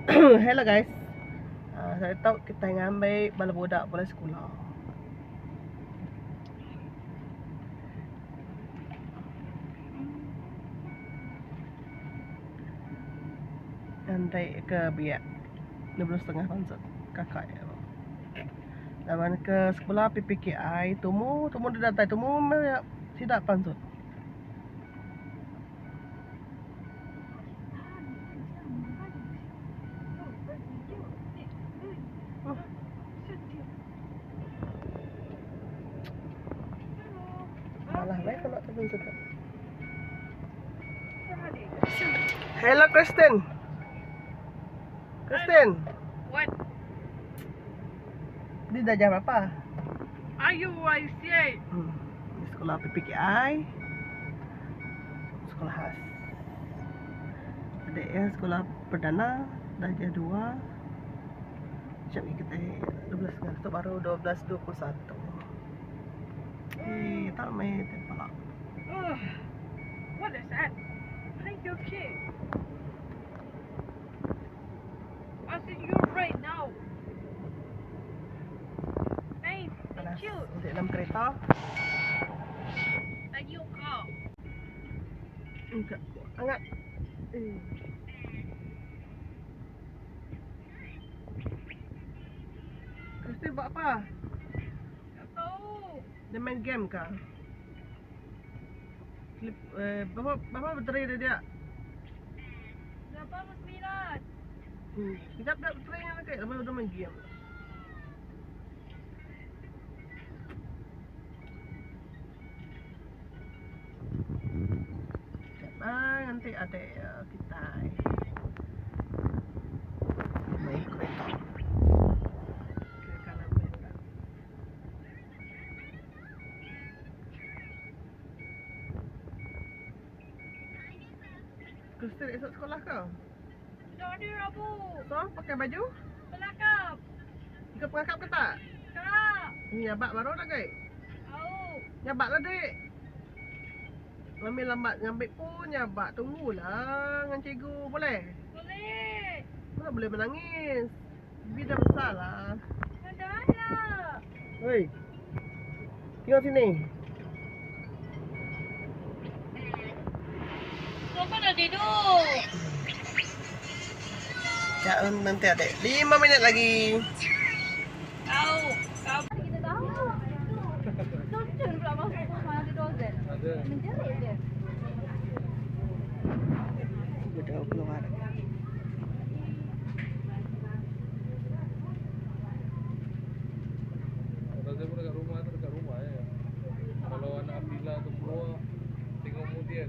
Hello guys. Uh, saya tahu kita ngambil bala budak bola sekolah. Nanti ke biak 12 setengah pansut kakak ya. Lawan ke sekolah PPKI tumu tumu dia datang tumu tidak pansut. Hello Kristen. Kristen, What dia dah jam apa? I say? Hmm. Di sekolah PPKI. Sekolah khas. Adik ya sekolah perdana darjah 2. Macam ni kita 12 setengah tu baru 12.21. Eh, tak main tempat. Ugh. What is that? Thank you, kid. I see you right now. Hey, thank you. Untuk dalam kereta. Thank you. Enggak. Hangat. Eh. Kristi buat apa? Tak tahu. Dia main game kah? Klip, eh, berapa, berapa bateri dia dia? Berapa sembilan? Hmm. Kita tak baterainya lagi. Lepas tu dia main game. Ah, nanti ada ya, kita esok sekolah kau? Tak ada Rabu. So, pakai baju? Pelakap. Ikut pengakap ke tak? Kak. Ni nyabak baru dah guys. Tahu. Nyabak lah dek. Mami lambat ngambil pun nyabak. Tunggulah dengan cikgu. Boleh? Boleh. Mana boleh menangis? Bibi dah besar lah. Ada lah. Hei. Tengok sini. Ya, nanti adik. Lima minit lagi. Tahu. Tahu. Kita tahu. Tonton pula masuk rumah di dozen. Menjerit dia. Sudah keluar. Kalau saya pun dekat rumah tu dekat rumah ya. Kalau anak Abdillah tu keluar, tengok mu dia.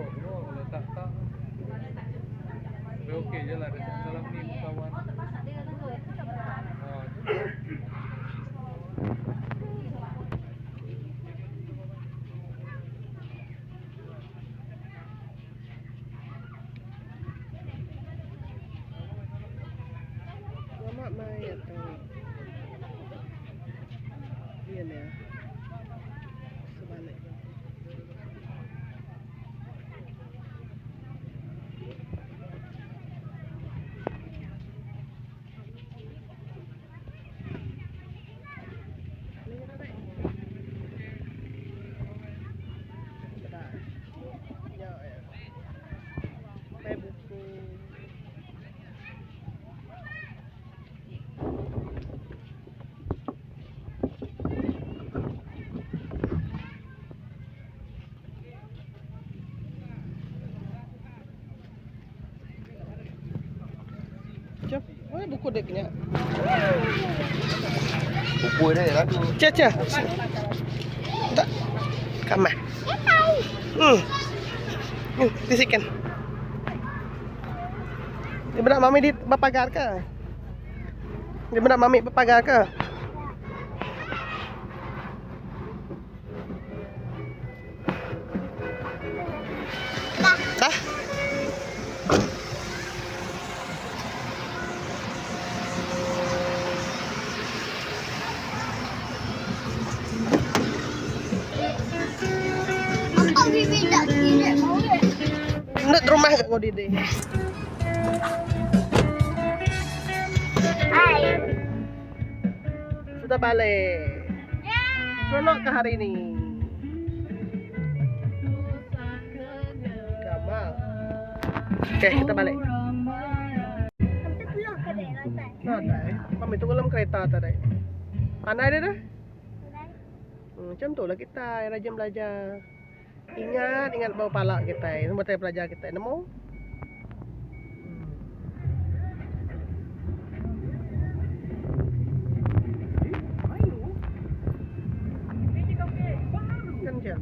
Keluar. Kalau tak, okey je lah. Salam ni kawan. Masak dia dulu eh. Tu tak berat. Ha, tu. Selamat main tu. Iya ni. Sebalik. buku Mana buku kena? Buku. Tak. Kamar. Hmm. Hmm, disikan. Dia benak mami di pagar ke? Dia benak mami pagar ke? Nut rumah kok di deh. Hai. Sudah balik. Solo ke hari ini. Gamal. Oke, kita balik. Nah, Kami tunggu dalam kereta tadi. Mana ada dah? Hmm, macam tu lah kita, rajin belajar. Ingat, ingat bawa palak kita. Semua saya belajar kita. Nemu? Kan je.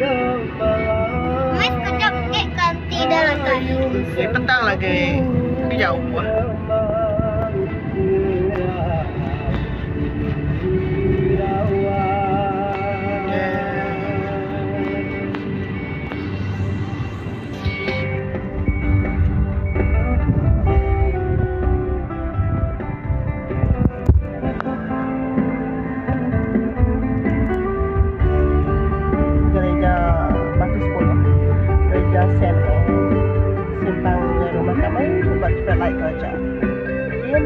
Mas kejap eh ganti dah lantai. Eh, petang lagi. Tapi jauh lah. Buat kerja Diam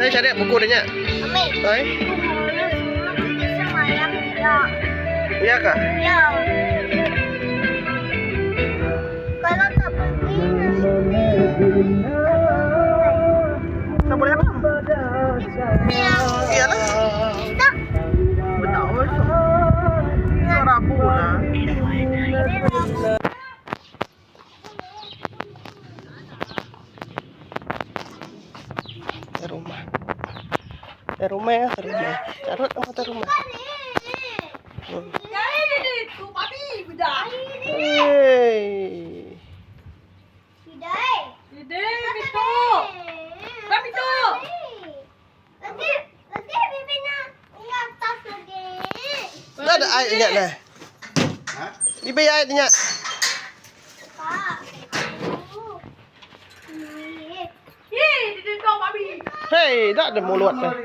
Saya cari buku Oi, semua semayang. Ya, iya kah? ya. Ke rumah ya, ke rumah Carut sama ke rumah Hmm. Hey. Tidak. Ide, Vito. Bapak itu. Nanti, nanti bibi nak ingat tas lagi. Dah ada air ingat dah. Bibi air ingat. Hei, dah ada mulut dah. Apa?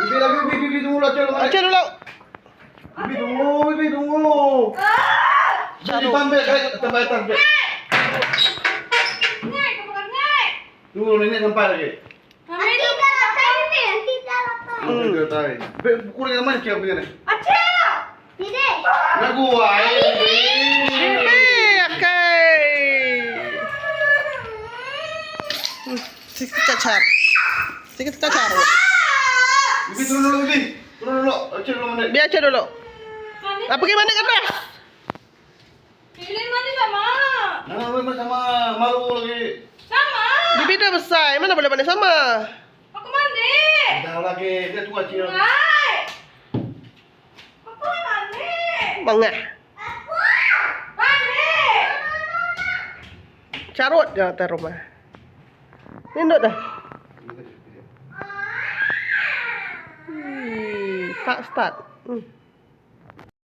Bibi lagi, bibi, bibi tunggu lah, cel. Baca dulu. Bibi tunggu, bibi tunggu. Bibi pambil, guys, sampai atas, guys. Ngai, kau bukan ngai. Tunggu, nenek sampai lagi. Kami Nanti itu. dah lapai bibi. Nanti dah lapai. Hmm. Bibi tahu. Sikit cacar. Sikit cacar. Bibi turun dulu, bibi. Turun dulu, cel dulu mana? Biar aja dulu. Nak pergi mana ke atas? pilih mana sama? Nah, bibi sama malu lagi. Sama. Bibi dah besar. Mana boleh pandai sama? Aku mandi. Dah lagi, dia tua cel. Ngai. Aku mandi. Mangah. Mandi. Carut je atas rumah. Ninduk dah. Hmm, start start. Hmm.